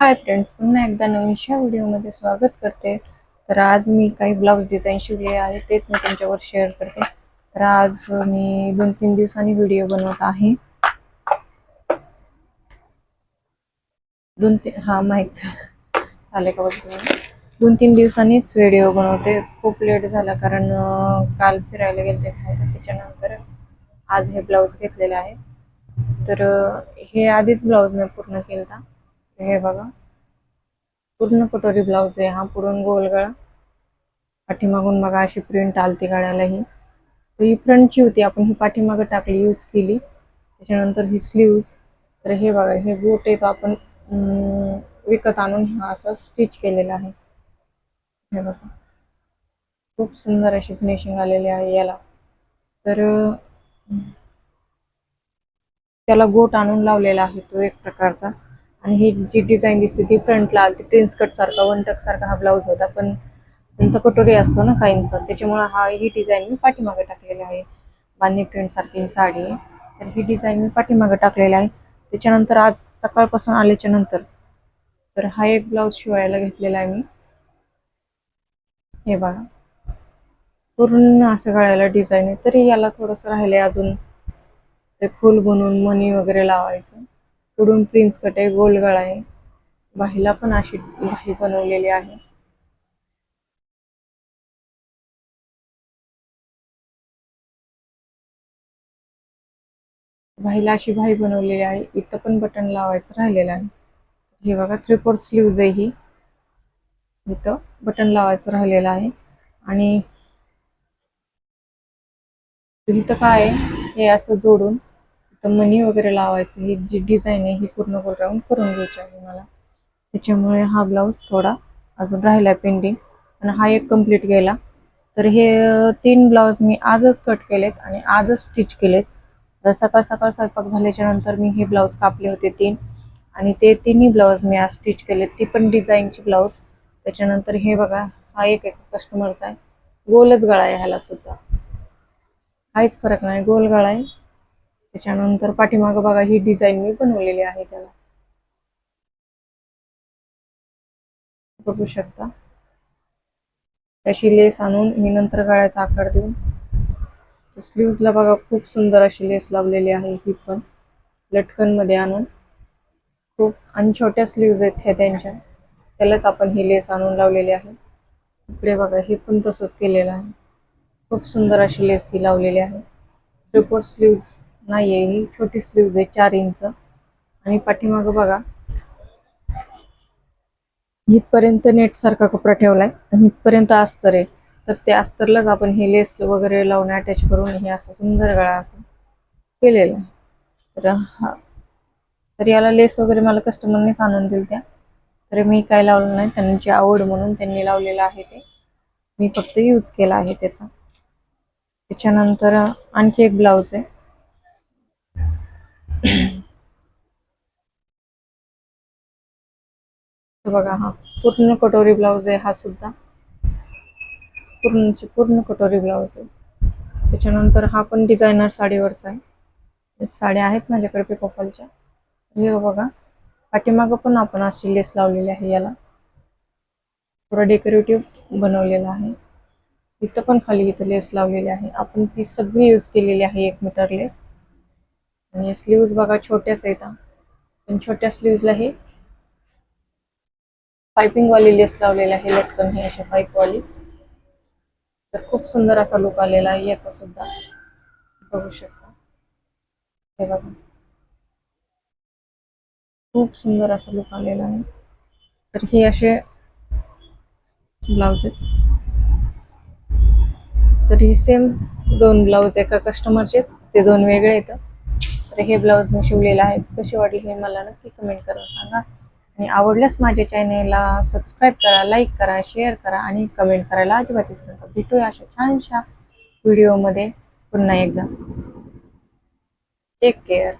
Hi friends पुन्हा एकदा नवीनशा व्हिडिओमध्ये स्वागत करते. तर आज मी काही ब्लाऊज डिझाईन शिवले आहे तेच मी तुमच्यावर शेअर करते. तर आज मी दोन तीन दिवसांनी व्हिडिओ बनवत आहे. दोन तीन हा माहीत झालं. चालेल का बघ दोन तीन दिवसांनीच व्हिडिओ बनवते. खूप लेट झाला कारण काल फिरायला गेले खायला त्याच्यानंतर आज हे ब्लाऊज घेतलेले आहे. तर हे आधीच ब्लाऊज मी पूर्ण केला हे बघा. पूर्ण कटोरी ब्लाऊज आहे. हा पुरण गोल गळा पाठीमागून बघा अशी प्रिंट आलती गळ्याला ही तर ही फ्रंटची होती. आपण ही पाठीमागं टाकली यूज केली. त्याच्यानंतर ही स्लीव्ज तर हे बघा हे गोट आहे तो आपण विकत आणून हा असा स्टिच केलेला आहे. हे बघा. खूप सुंदर अशी फिनिशिंग आलेली आहे याला. तर त्याला गोट आणून लावलेला आहे तो एक प्रकारचा. आणि ही जी डिझाईन दिसते ती फ्रंटला आली प्रिन्स कट सारखा वन टक सारखा हा ब्लाऊज होता. पण त्यांचा कटोरी असतो ना काहींचा त्याच्यामुळे हा ही डिझाईन मी पाठीमागे टाकलेली आहे. बांधणी प्रिंट सारखी ही साडी. आहे तर ही डिझाईन मी पाठीमागे टाकलेली आहे. त्याच्यानंतर आज सकाळपासून आल्याच्यानंतर तर हा एक ब्लाऊज शिवायला घेतलेला आहे मी. हे बघा. पूर्ण असं गळ्याला डिझाईन आहे. तरी याला थोडंसं राहिलंय अजून. ते फुल बनवून मणी वगैरे लावायचं. पुढून प्रिन्स कट आहे गोलगळा आहे. बाहीला पण अशी बाही बनवलेली आहे. बाहीला अशी बाही बनवलेली आहे. इथं पण बटन लावायचं राहिलेलं आहे. हे बघा थ्री फोर स्लीव्ज आहे ही. इथं बटन लावायचं राहिलेलं आहे. आणि इथं काय हे असं जोडून फक्त मनी वगैरे लावायचं ही जी डिझाईन आहे ही पूर्ण गोल राऊंड करून घ्यायची आहे मला. त्याच्यामुळे हा ब्लाऊज थोडा अजून राहिला पेंडिंग आणि हा एक कंप्लीट गेला. तर हे तीन ब्लाऊज मी आजच कट केलेत आणि आजच स्टिच केलेत. तर सकाळ सकाळ स्वयंपाक झाल्याच्यानंतर मी हे ब्लाऊज कापले होते तीन. आणि ते तिन्ही ब्लाऊज मी आज स्टिच केलेत. ती पण डिझाईनची ब्लाऊज त्याच्यानंतर हे बघा हा एक एक कस्टमरचा आहे. गोलच गळा आहे ह्याला सुद्धा. काहीच फरक नाही गोल गळा आहे. त्याच्यानंतर पाठीमागं बघा ही डिझाईन मी बनवलेली आहे त्याला. बघू शकता. अशी लेस आणून मी नंतर गळ्याचा आकार देऊन स्लीवला बघा खूप सुंदर अशी लेस लावलेली आहे ही पण. लटकनमध्ये आणून. खूप आणि छोट्या स्लीव्ज आहेत ह्या त्यांच्या. त्यालाच आपण ही लेस आणून लावलेली आहे. इकडे बघा हे पण तसंच केलेलं आहे. खूप सुंदर अशी लेस ही लावलेली आहे. ट्रिपोर्ट स्लीव्ज नाही आहे ही छोटी स्लीव्ज आहे चार इंच आणि पाठीमागं बघा. इथपर्यंत नेट सारखा कपडा ठेवलाय आणि इथपर्यंत अस्तर आहे. तर ते अस्तरलाच आपण हे लेस वगैरे लावून अटॅच करून हे असं सुंदर गळा असं केलेलं. आहे तर हा. तर याला लेस वगैरे मला कस्टमरनेच आणून दिल त्या. तर मी काय लावलं नाही त्यांची आवड म्हणून त्यांनी लावलेलं आहे ते. मी फक्त यूज केला आहे त्याचा. त्याच्यानंतर आणखी एक ब्लाऊज आहे. बघा हा पूर्ण कटोरी ब्लाऊज आहे हा सुद्धा. पूर्णची पूर्ण कटोरी ब्लाऊज आहे. त्याच्यानंतर हा पण डिझायनर साडीवरचा आहे. साड्या आहेत माझ्याकडे पिकोफॉलच्या हे बघा पाठीमागं पण आपण अशी लेस लावलेली आहे याला. थोडं डेकोरेटिव्ह बनवलेला आहे. इथं पण खाली इथं लेस लावलेली आहे. आपण ती सगळी यूज केलेली आहे एक मीटर लेस आणि स्लीव्ज बघा छोट्याच आहेत पण छोट्या स्लीव्जला हे पायपिंगवाली लेस लावलेला आहे लटकन हे अशा पाईपवाली तर खूप सुंदर असा लुक आलेला आहे याचा सुद्धा. बघू शकता. हे बघा. खूप सुंदर असा लुक आलेला आहे. तर हे असे ब्लाउज आहेत. तर ही सेम दोन ब्लाउज एका कस्टमरचे ते दोन वेगळे आहेत. तर हे ब्लाऊज मी शिवलेलं आहे. कसे वाटले हे मला नक्की कमेंट करून सांगा. आणि आवडल्यास माझ्या चॅनेलला सबस्क्राईब करा लाईक करा शेअर करा आणि कमेंट करायला अजिबात विसरू नका. भेटूया अशा छानशा व्हिडिओमध्ये पुन्हा एकदा. Take care